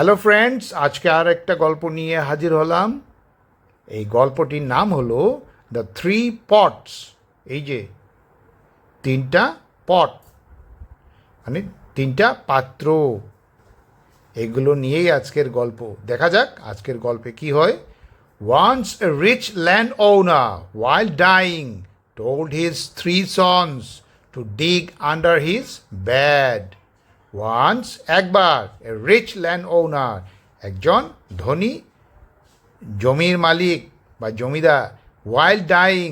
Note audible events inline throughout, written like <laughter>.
Hello friends আজকে আর একটা গল্প নিয়ে হাজির হলাম। এই গল্পটির নাম হলো দ্য থ্রি পটস এই যে, তিনটা পট মানে তিনটা পাত্র। এগুলো নিয়েই আজকের গল্প। দেখা যাক আজকের গল্পে কি হয়। Once a rich land owner while dying told his three sons to dig under his bed once একবার এ রিচ ল্যান্ড ওনার একজন ধনী জমির মালিক বা জমিদার ওয়াইল্ড ডাইং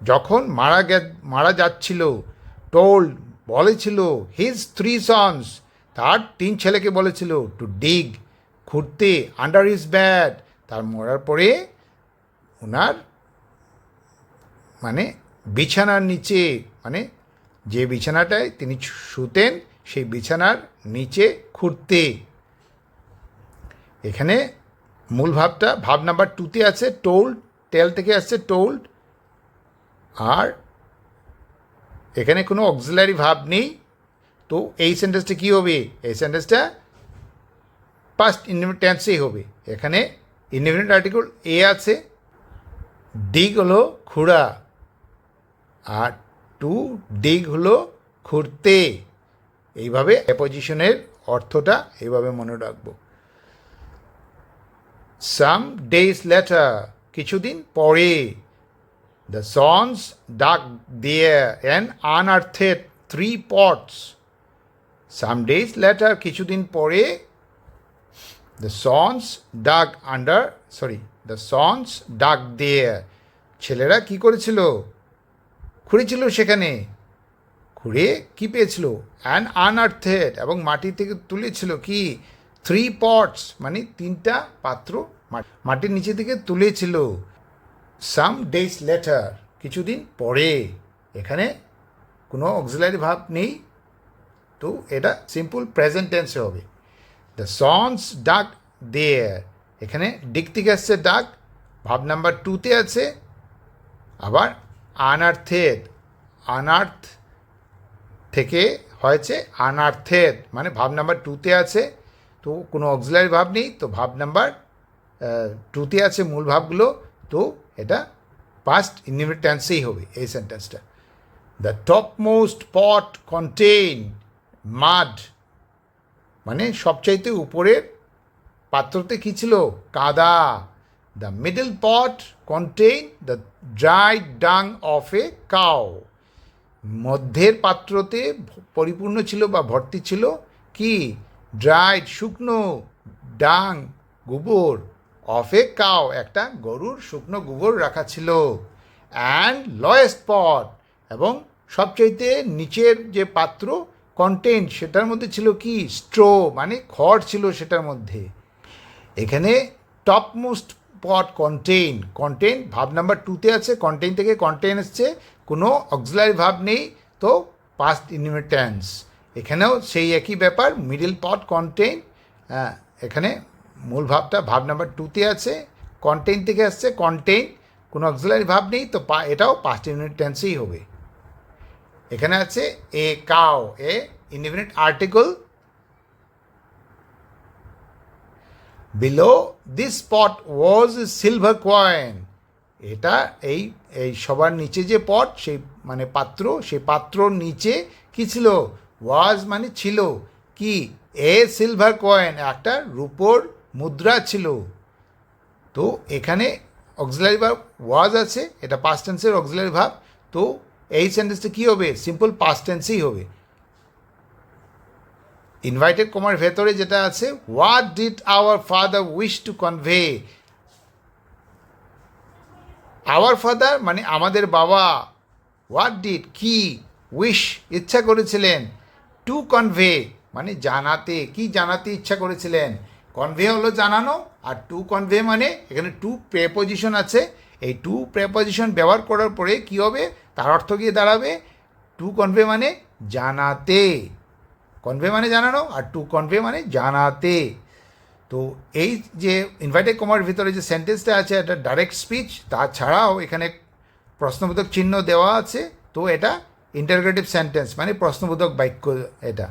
যখন মারা গে, মারা যাচ্ছিল টোল্ড বলেছিল হিজ থ্রি সন্স তার তিন ছেলেকে বলেছিল টু ডিগ খুঁড়তে আন্ডার হিজ ব্যাড তার মরার পরে ওনার মানে বিছানার নিচে মানে যে বিছানাটায় তিনি শুতেন সেই বিছানার নিচে খুঁড়তে। এখানে মূল ভাবটা, ভাব নাম্বার টুতে আছে টোল্ড টেল থেকে আসছে টোল্ড আর এখানে কোনো অক্সিলারি ভাব নেই। তো এই সেন্টেন্সটা কী হবে? এই সেন্টেন্সটা পাস্ট ইনডিফিনিট টেন্সেই হবে। এখানে ইনডিফিনিট আর্টিকেল এ আছে ডিগ হলো খুঁড়া, আর টু ডিগ হলো খুঁড়তে। এইভাবে অ্যাপোজিশনের অর্থটা এইভাবে মনে রাখব। সাম ডেজ লেটার কিছুদিন পরে দ্য সন্স ডাক দিয়ে an unearthed three pots some days later কিছুদিন পরে the sons dug under sorry the sons dug দিয়ে ছেলেরা কি করেছিল? খুঁড়েছিল সেখানে। খুঁড়ে কি পেয়েছিল? অ্যান আনআর্থেড এবং মাটি থেকে তুলেছিল কি? থ্রি পটস মানে তিনটা পাত্র মাটির নিচে থেকে তুলেছিল। সাম ডেজ লেটার কিছুদিন পরে। এখানে কোনো অক্সিলারি ভাব নেই। তো এটা সিম্পল প্রেজেন্ট টেন্সে হবে। দ্য সন্স ডাক দেয়ার এখানে ডিক থেকে আসছে ডাক ভাব নাম্বার টুতে আছে। আবার আনার্থেড আনার্থ থেকে হয়েছে আনার্থেড মানে ভাব নাম্বার টুতে আছে, তো কোনো অক্সিলারি ভাব নেই, তো ভাব নাম্বার টুতে আছে মূল ভাবগুলো, তো এটা পাস্ট ইনডিফিনিট টেন্সেই হবে এই সেন্টেন্সটা the top most pot contain mud মানে সবচাইতে উপরের পাত্রতে কী ছিল? কাদা। The middle pot contain the dry dung of a cow মধ্যের পাত্রতে পরিপূর্ণ ছিল বা ভর্তি ছিল কি? ড্রাইড শুকনো, ডাং, গোবর। অফ কাউ একটা গরুর শুকনো গোবর রাখা ছিল। অ্যান্ড লয়েস্ট পট এবং সবচাইতে নিচের যে পাত্র কন্টেন্ট সেটার মধ্যে ছিল কি? স্ট্রো মানে খড় ছিল সেটার মধ্যে। এখানে top most pot contain contain ভাব নাম্বার টুতে আছে কন্টেইন থেকে কন্টেইন এসছে। কোনো অক্সিলারি ভাব নেই, তো পাস্ট ইনভিটেন্স এখানেও সেই একই ব্যাপার মিডিল পট কন্টেইন এখানে মূল ভাবটা ভাব নাম্বার টুতে আছে কন্টেইন থেকে আসছে কন্টেইন কোনো অক্সিলারি ভাব নেই, তো পা, এটাও পাস্ট টেন্সেই হবে। এখানে আছে a cow a indefinite article below this pot was silver coin এটা এই এই সবার নিচে যে পট, সেই মানে পাত্র, সেই পাত্রর নিচে কি ছিল? ওয়াজ মানে ছিল। কি? এ সিলভার কয়েন একটা রূপোর মুদ্রা ছিল। তো এখানে অক্সিলারি ভাব ওয়াজ আছে, এটা পাস্ট টেন্সের অক্সিলারি ভাব তো এই সেন্টেন্সটা কী হবে? সিম্পল পাস্ট টেন্সেই হবে। ইনভাইটেড কমার ভেতরে যেটা আছে what did our father wish to convey our father মানে আমাদের বাবা হোয়াট ডিড কি উইশ ইচ্ছা করেছিলেন টু কনভে মানে জানাতে, কি জানাতে ইচ্ছা করেছিলেন? কনভে হলো জানানো, আর টু কনভে মানে এখানে টু প্রেপোজিশন আছে। এই টু প্রেপোজিশন ব্যবহার করার পরে কি হবে? তার অর্থ গিয়ে দাঁড়াবে। টু কনভে মানে জানাতে। কনভে মানে জানানো, আর টু কনভে মানে জানাতে। তো এই যে ইনভাইটেড কমার ভিতরে যে সেন্টেন্সটা আছে, এটা ডাইরেক্ট স্পিচ তাছাড়াও এখানে প্রশ্নবোধক চিহ্ন দেওয়া আছে, তো এটা ইন্টারগ্রেটিভ সেন্টেন্স মানে প্রশ্নবোধক বাক্য এটা।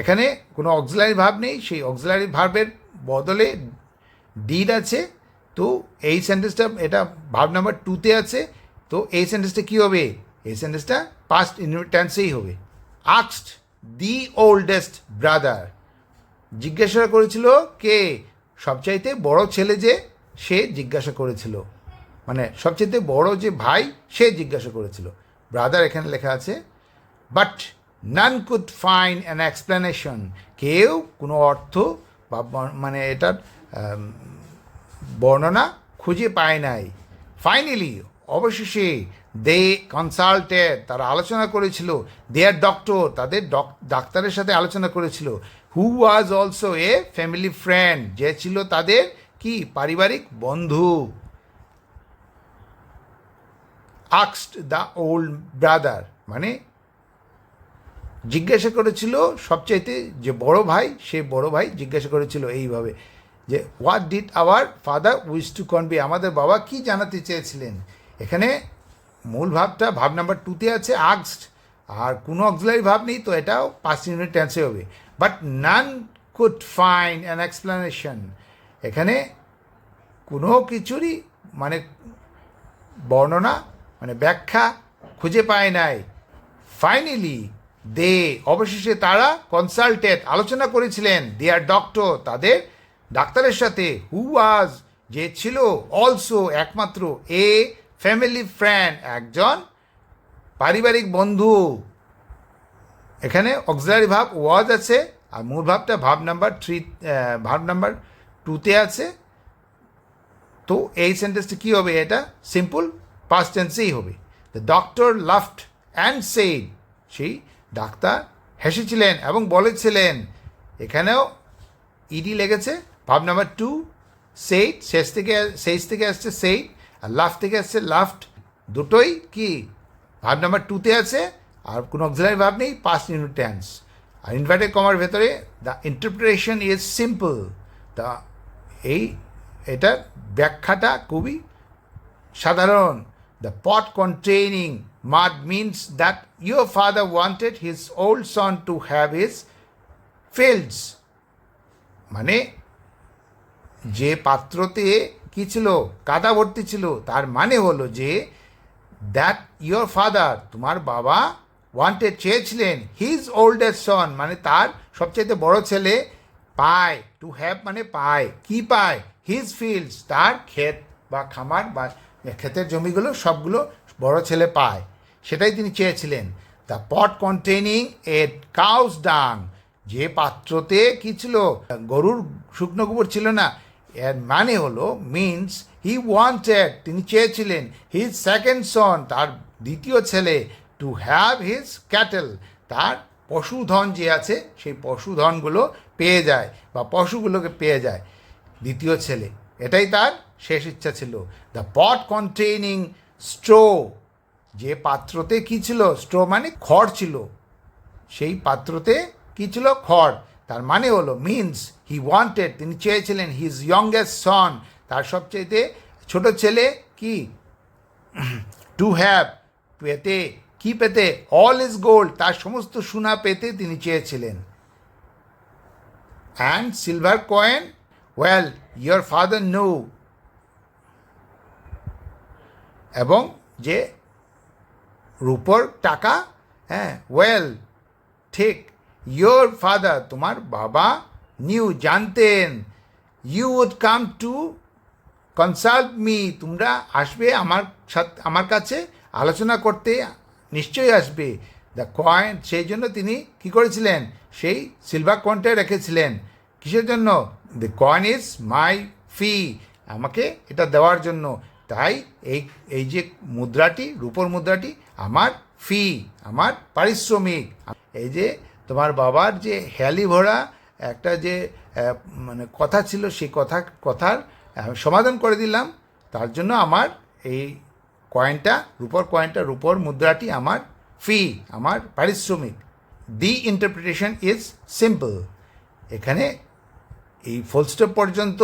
এখানে কোনো অক্সিলারি ভাব নেই, সেই অক্সিলারি ভার্বের বদলে ডিড আছে, তো এই সেন্টেন্সটা এটা ভাব নাম্বার টুতে আছে, তো এই সেন্টেন্সটা কী হবে? এই সেন্টেন্সটা পাস্ট টেন্সেই হবে। আক্সড দি ওল্ডেস্ট ব্রাদার জিজ্ঞাসা করেছিল কে? সবচাইতে বড় ছেলে যে সে জিজ্ঞাসা করেছিল। মানে সবচাইতে বড় যে ভাই সে জিজ্ঞাসা করেছিল। ব্রাদার এখানে লেখা আছে but none could find an explanation কেউ কোনো অর্থ বা মানে এটার বর্ণনা খুঁজে পায় নাই। ফাইনালি অবশেষে দে কনসাল্টেড তারা আলোচনা করেছিল। দেয়ার ডক্টর তাদের ডাক্তারের সাথে আলোচনা করেছিল। Who was also a family friend যে ছিল তাদের কি? পারিবারিক বন্ধু। আক্সড দ্য ওল্ড ব্রাদার মানে জিজ্ঞাসা করেছিল সবচাইতে যে বড় ভাই, সে বড় ভাই জিজ্ঞাসা করেছিল এইভাবে যে what did our father wish to convey আমাদের বাবা কি জানাতে চেয়েছিলেন? এখানে মূল ভাবটা, ভাব নাম্বার টুতে আছে আক্সড আর কোনো অক্সিলারি ভাব নেই, তো এটাও পাঁচ ইউনিট টেন্সে হবে। But none could find an explanation এখানে কোনো কিছুরই মানে বর্ণনা মানে ব্যাখ্যা খুঁজে পায় নাই। ফাইনালি দে অবশেষে তারা কনসাল্টেড আলোচনা করেছিলেন। দেয়ার ডক্টর তাদের ডাক্তারের সাথে। হু ওয়াজ যে ছিল অলসো একমাত্র এ ফ্যামিলি ফ্রেন্ড একজন পারিবারিক বন্ধু। এখানে অক্সিলারি ভাব ওয়াজ আছে, আর মূল ভাবটা ভাব নাম্বার থ্রি ভাব নাম্বার টুতে আছে। তো এই সেন্টেন্সটা কী হবে এটা? সিম্পল পাস্ট টেন্সেই হবে। The doctor laughed and said সেই ডাক্তার হেসেছিলেন এবং বলেছিলেন। এখানেও ইডি লেগেছে, ভাব নাম্বার টু সেইট শেষ থেকে শেষ থেকে আসছে সেইট আর লাফ থেকে আসছে লাফট দুটোই কি? ভাব নাম্বার টুতে আছে, আর কোনো অক্সিলারি ভাব নেই পাস্ট ইউনিট টেন্স আর ইনভার্টেড কমার ভেতরে the interpretation is simple the এই, এটার ব্যাখ্যাটা খুবই সাধারণ। The pot containing mud means that your father wanted his old son to have his fields মানে যে পাত্রতে কি ছিল? কাদা ভর্তি ছিল। তার মানে হলো যে দ্যাট ইয়োর ফাদার তোমার বাবা ওয়ান্টেড চেয়েছিলেন হিজ ওল্ডেস্ট সন মানে তার সবচেয়ে বড় ছেলে, পায় টু হ্যাভ মানে পায়। কি পায়? হিজ ফিল্ডস তার ক্ষেত বা খামার বা ক্ষেতের জমিগুলো, সবগুলো বড় ছেলে পায়। সেটাই তিনি চেয়েছিলেন। The pot containing a cow's dung যে পাত্রতে কি ছিল? গরুর শুকনো গোবর ছিল না। এর মানে হলো মিনস হি ওয়ান্টেড তিনি চেয়েছিলেন হিজ সেকেন্ড সন তার দ্বিতীয় ছেলে টু হ্যাভ হিজ ক্যাটেল তার পশুধন যে আছে, সেই পশুধনগুলো পেয়ে যায়, বা পশুগুলোকে পেয়ে যায়, দ্বিতীয় ছেলে। এটাই তার শেষ ইচ্ছা ছিল। দ্য পট কন্টেইনিং স্ট্রো যে পাত্রতে কী ছিল? স্ট্রো মানে খড় ছিল। সেই পাত্রতে কী ছিল? খড়। তার মানে হলো মিনস হি ওয়ান্টেড তিনি চেয়েছিলেন হিজ ইয়ংগেস্ট সন তার সবচেয়েতে ছোট ছেলে কি? <clears throat> টু হ্যাভ পেতে, কি পেতে? অল ইজ গোল্ড তার সমস্ত সোনা পেতে তিনি চেয়েছিলেন। And silver coin well your father know এবং যে রূপর টাকা হ্যাঁ ওয়েল ঠিক। ইয়োর ফাদার তোমার বাবা নিউ জানতেন you would come to consult me তোমরা আসবে আমার সাথে আমার কাছে আলোচনা করতে নিশ্চয়ই আসবে দ্য কয়েন সেই জন্য তিনি কি করেছিলেন সেই সিলভার কয়েনটা রেখেছিলেন কিসের জন্য the coin is my fee আমাকে এটা দেওয়ার জন্য তাই এই এই যে মুদ্রাটি রূপর মুদ্রাটি আমার ফি আমার পারিশ্রমিক এই যে তোমার বাবার যে হ্যালি ভরা একটা যে মানে কথা ছিল সেই কথা, কথার সমাধান করে দিলাম। তার জন্য আমার এই কয়েনটা রূপর কয়েনটা রূপর মুদ্রাটি আমার ফি আমার পারিশ্রমিক। দি ইন্টারপ্রিটেশন ইজ সিম্পল এখানে এই ফুল স্টপ পর্যন্ত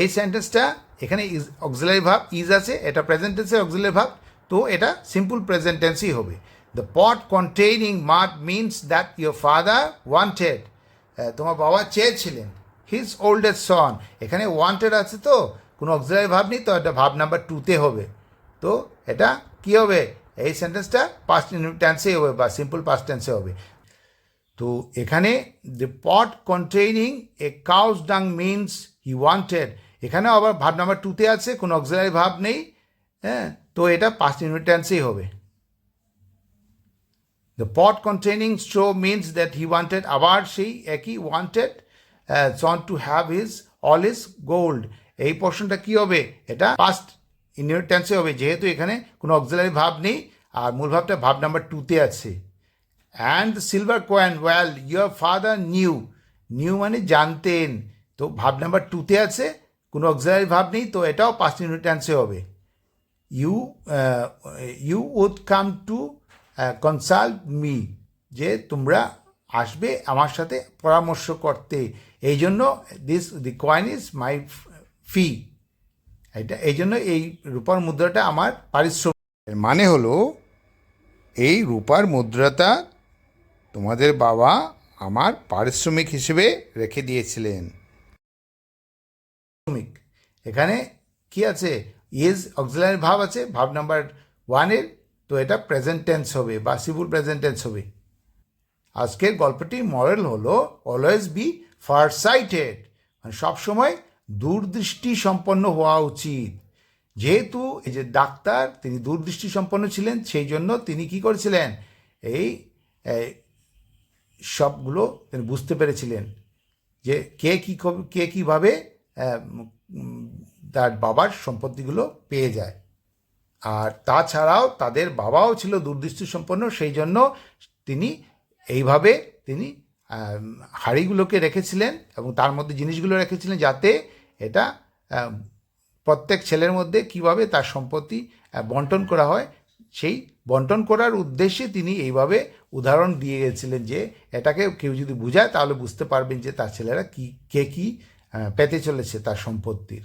এই সেন্টেন্সটা এখানে ইজ অক্সিলারি ভাব ইজ আছে, এটা প্রেজেন্ট টেন্সের অক্সিলারি ভাব, তো এটা সিম্পল প্রেজেন্টেন্সই হবে। The pot containing mud means that your father wanted ah, তোমার বাবা চেয়েছিলেন। হিজ ওল্ডেস্ট সন এখানে ওয়ান্টেড আছে তো। কোনো অক্সিলারি ভাব নেই তো এটা ভাব নাম্বার টুতে হবে। তো এটা কি হবে? এই সেন্টেন্সটা পাস্ট টেন্সে হবে বা সিম্পল পাস্ট টেন্সে হবে। তো এখানে the pot containing a cow's dung means he wanted এখানেও আবার ভাব নাম্বার টুতে আছে কোনো অক্সিলারি ভাব নেই। হ্যাঁ তো এটা পাস্ট টেন্সেই হবে। The pot containing straw means that he wanted আবার সেই একই wanted son to have his all is gold এই পোর্শনটা কি হবে? এটা পাস্ট ইনিয়র টেন্সে হবে, যেহেতু এখানে কোনো অক্সিলারি ভাব নেই, আর মূল ভাবটা ভাব নাম্বার টুতে আছে। And silver coin well your father knew knew মানে জানতেন। তো ভাব নাম্বার টুতে আছে, কোনো অক্সিলারি ভাব নেই, তো এটাও পাস্ট ইউনিট টেন্সে হবে। You you would come to consult me, যে তোমরা আসবে আমার সাথে পরামর্শ করতে। এই জন্য this the coin is my fee এটা, এই জন্য এই রূপার মুদ্রাটা আমার পারিশ্রমিক। মানে হলো, এই রূপার মুদ্রাটা তোমাদের বাবা আমার পারিশ্রমিক হিসেবে রেখে দিয়েছিলেন। এখানে কি আছে? ইজ অক্সিলারি ভাব আছে। ভাব নাম্বার ওয়ানের তো এটা প্রেজেন্ট টেন্স হবে বা সিম্পল প্রেজেন্ট টেন্স হবে। আজকের গল্পটির মডেল হলো অলওয়েজ বি ফার সাইটেড মানে সবসময় দূরদৃষ্টি সম্পন্ন হওয়া উচিত। যেহেতু এই যে ডাক্তার, তিনি দূরদৃষ্টি সম্পন্ন ছিলেন, সেই জন্য তিনি কি করেছিলেন? এই সবগুলো তিনি বুঝতে পেরেছিলেন যে কে কী কে কীভাবে তার বাবার সম্পত্তিগুলো পেয়ে যায়। আর তাছাড়াও তাদের বাবাও ছিল দূরদৃষ্টি সম্পন্ন সেই জন্য তিনি এইভাবে তিনি হাঁড়িগুলোকে রেখেছিলেন এবং তার মধ্যে জিনিসগুলো রেখেছিলেন যাতে এটা প্রত্যেক ছেলের মধ্যে কীভাবে তার সম্পত্তি বন্টন করা হয়, সেই বন্টন করার উদ্দেশ্যে তিনি এইভাবে উদাহরণ দিয়ে গেছিলেন যে এটাকে কেউ যদি বুঝায় তাহলে বুঝতে পারবেন যে তার ছেলেরা কি, কে কী পেতে চলেছে তার সম্পত্তির।